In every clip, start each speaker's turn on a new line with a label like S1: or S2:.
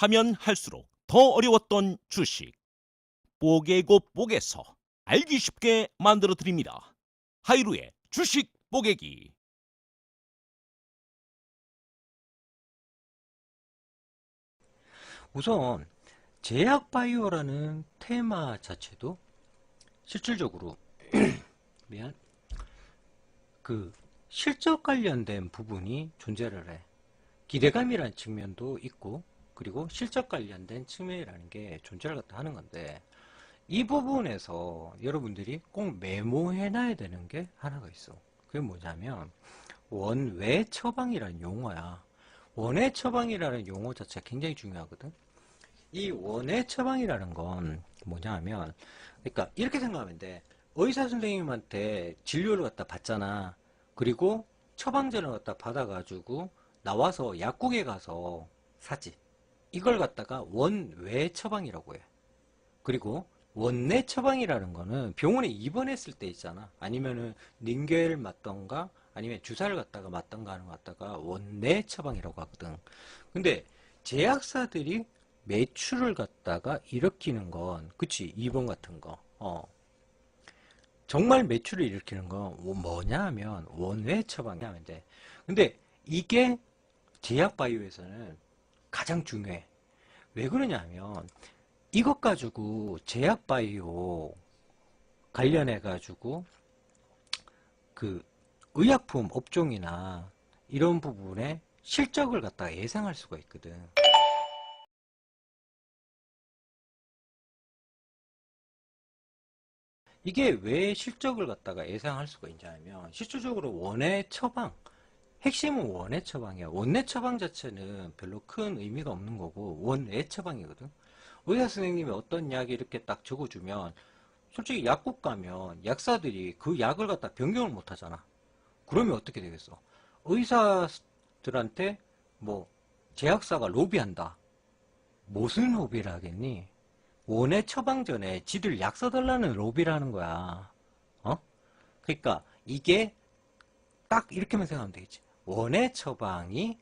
S1: 하면 할수록 더 어려웠던 주식. 뽀개고 뽀개서 알기 쉽게 만들어 드립니다. 하이루의 주식 뽀개기.
S2: 우선 제약바이오라는 테마 자체도 실질적으로 미안 그 실적 관련된 부분이 존재를 해 기대감이라는 측면도 있고 그리고 실적 관련된 측면이라는 게 존재를 갖다 하는 건데 이 부분에서 여러분들이 꼭 메모해 놔야 되는 게 하나가 있어 그게 뭐냐면 원외 처방이라는 용어야 원외 처방이라는 용어 자체가 굉장히 중요하거든. 이 원외 처방이라는 건 뭐냐 하면, 그러니까 이렇게 생각하면 돼. 의사 선생님한테 진료를 갖다 받잖아. 그리고 처방전을 갖다 받아가지고 나와서 약국에 가서 사지. 이걸 갖다가 원외 처방이라고 해. 그리고 원내 처방이라는 거는 병원에 입원했을 때 있잖아. 아니면은 링겔 맞던가 아니면 주사를 갖다가 맞던가 하는 거 갖다가 원내 처방이라고 하거든. 근데 제약사들이 매출을 갖다가 일으키는 건 그치 2번 같은 거. 어. 정말 매출을 일으키는 건 뭐냐 하면 원외 처방이 하면 돼. 근데 이게 제약 바이오에서는 가장 중요해. 왜 그러냐 하면 이것 가지고 제약 바이오 관련해 가지고 그 의약품 업종이나 이런 부분에 실적을 갖다가 예상할 수가 있거든. 이게 왜 실적을 갖다가 예상할 수가 있냐면 실질적으로 원외 처방 핵심은 원외 처방이야. 원내 처방 자체는 별로 큰 의미가 없는 거고 원외 처방이거든. 의사 선생님이 어떤 약이 이렇게 딱 적어주면 솔직히 약국 가면 약사들이 그 약을 갖다 변경을 못 하잖아. 그러면 어떻게 되겠어? 의사들한테 뭐 제약사가 로비한다. 무슨 로비를 하겠니? 원외 처방 전에 지들 약 써달라는 로비라는 거야. 어? 그러니까 이게 딱 이렇게만 생각하면 되겠지. 원외 처방이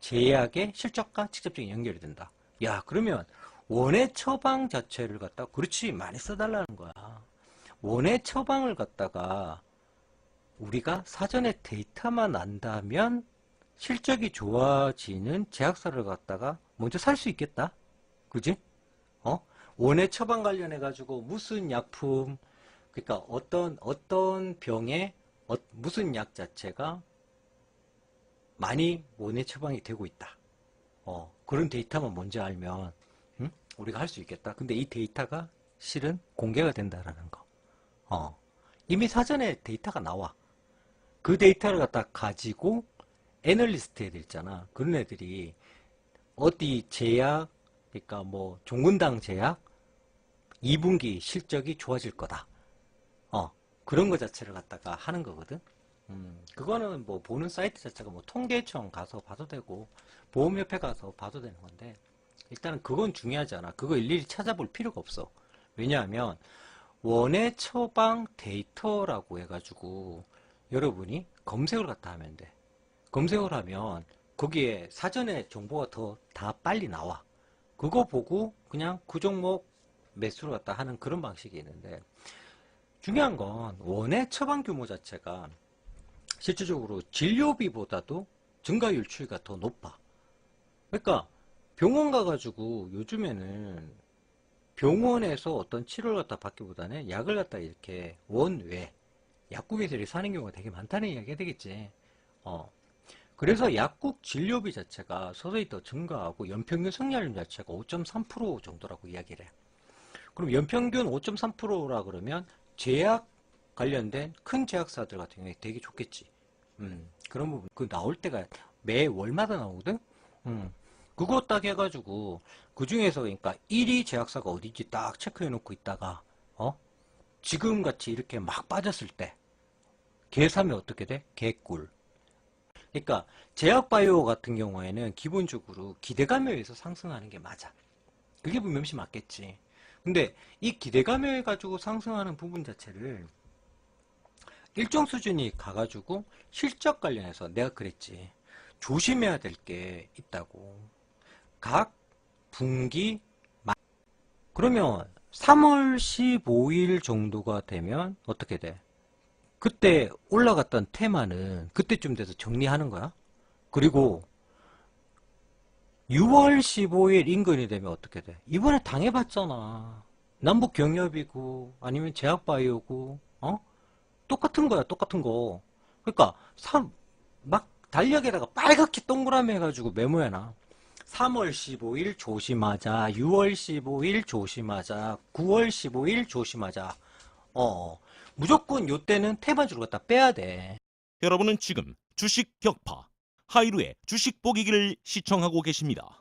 S2: 제약의 실적과 직접적인 연결이 된다. 야, 그러면 원외 처방 자체를 갖다 그렇지 많이 써달라는 거야. 원외 처방을 갖다가 우리가 사전에 데이터만 안다면 실적이 좋아지는 제약사를 갖다가 먼저 살 수 있겠다. 그지? 어? 원외 처방 관련해 가지고 무슨 약품 그러니까 어떤 어떤 병에 어- 무슨 약 자체가 많이 원외 처방이 되고 있다. 어, 그런 데이터만 먼저 알면 응? 우리가 할 수 있겠다. 근데 이 데이터가 실은 공개가 된다라는 거. 어, 이미 사전에 데이터가 나와. 그 데이터를 갖다 가지고 애널리스트 애들 있잖아. 그런 애들이 어디 제약, 그러니까 뭐 종근당 제약 2분기 실적이 좋아질 거다. 어, 그런 거 자체를 갖다가 하는 거거든. 음, 그거는 뭐 보는 사이트 자체가 뭐 통계청 가서 봐도 되고 보험협회 가서 봐도 되는 건데 일단은 그건 중요하지 않아. 그거 일일이 찾아볼 필요가 없어. 왜냐하면 원외 처방 데이터라고 해가지고 여러분이 검색을 갖다 하면 돼. 검색을 하면 거기에 사전에 정보가 더 다 빨리 나와. 그거 보고 그냥 그 종목 매수를 갖다 하는 그런 방식이 있는데 중요한 건 원외 처방 규모 자체가 실질적으로 진료비보다도 증가율 추이가 더 높아. 그러니까 병원 가가지고 요즘에는 병원에서 어떤 치료를 갖다 받기보다는 약을 갖다 이렇게 원외 약국에서 사는 경우가 되게 많다는 이야기가 되겠지. 어. 그래서 약국 진료비 자체가 서서히 더 증가하고 연평균 성장률 자체가 5.3% 정도라고 이야기를 해. 그럼 연평균 5.3%라 그러면 제약 관련된 큰 제약사들 같은 경우에 되게 좋겠지. 음, 그런 부분. 그 나올 때가 매 월마다 나오거든? 음, 그거 딱 해가지고, 그 중에서 그러니까 1위 제약사가 어디지 딱 체크해 놓고 있다가, 어? 지금 같이 이렇게 막 빠졌을 때, 계산이 어떻게 돼? 개꿀. 그러니까 제약바이오 같은 경우에는 기본적으로 기대감에 의해서 상승하는 게 맞아. 그게 분명히 맞겠지. 근데 이 기대감에 가지고 상승하는 부분 자체를 일정 수준이 가가지고 실적 관련해서 내가 그랬지. 조심해야 될 게 있다고. 각 분기 말. 그러면 3월 15일 정도가 되면 어떻게 돼? 그때 올라갔던 테마는 그때쯤 돼서 정리하는 거야? 그리고 6월 15일 인근이 되면 어떻게 돼? 이번에 당해봤잖아. 남북 경협이고 아니면 제약바이오고 어? 똑같은 거야, 똑같은 거. 그러니까 삼, 막 달력에다가 빨갛게 동그라미 해가지고 메모해놔. 3월 15일 조심하자. 6월 15일 조심하자. 9월 15일 조심하자. 어, 무조건 요때는 테마주를 갖다 빼야 돼.
S1: 여러분은 지금 주식 격파 하이루의 주식 보기기를 시청하고 계십니다.